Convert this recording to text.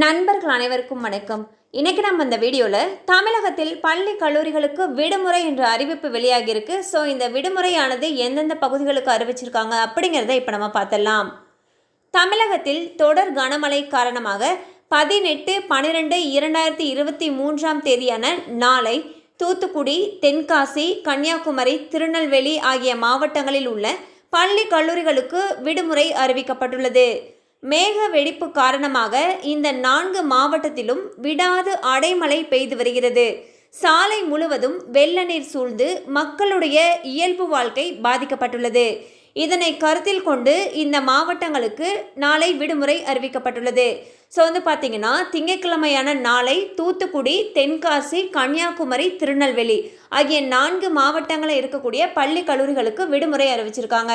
நண்பர்கள் அனைவருக்கும் வணக்கம். இன்னைக்கு நம்ம இந்த வீடியோவில் தமிழகத்தில் பள்ளி கல்லூரிகளுக்கு விடுமுறை என்ற அறிவிப்பு வெளியாகியிருக்கு. ஸோ இந்த விடுமுறையானது எந்தெந்த பகுதிகளுக்கு அறிவிச்சிருக்காங்க அப்படிங்கிறத இப்போ நம்ம பார்த்தலாம் தமிழகத்தில் தொடர் கனமழை காரணமாக பதினெட்டு பன்னிரெண்டு இரண்டாயிரத்தி இருபத்தி மூன்றாம் தேதியான நாளை தூத்துக்குடி தென்காசி கன்னியாகுமரி திருநெல்வேலி ஆகிய மாவட்டங்களில் உள்ள பள்ளி கல்லூரிகளுக்கு விடுமுறை அறிவிக்கப்பட்டுள்ளது. மேக வெடிப்பு காரணமாக இந்த நான்கு மாவட்டத்திலும் விடாது அடைமழை பெய்து வருகிறது. சாலை முழுவதும் வெள்ள நீர் சூழ்ந்து மக்களுடைய இயல்பு வாழ்க்கை பாதிக்கப்பட்டுள்ளது. இதனை கருத்தில் கொண்டு இந்த மாவட்டங்களுக்கு நாளை விடுமுறை அறிவிக்கப்பட்டுள்ளது. ஸோ வந்து பார்த்தீங்கன்னா திங்கட்கிழமையான நாளை தூத்துக்குடி தென்காசி கன்னியாகுமரி திருநெல்வேலி ஆகிய நான்கு மாவட்டங்களில் இருக்கக்கூடிய பள்ளி கல்லூரிகளுக்கு விடுமுறை அறிவிச்சிருக்காங்க.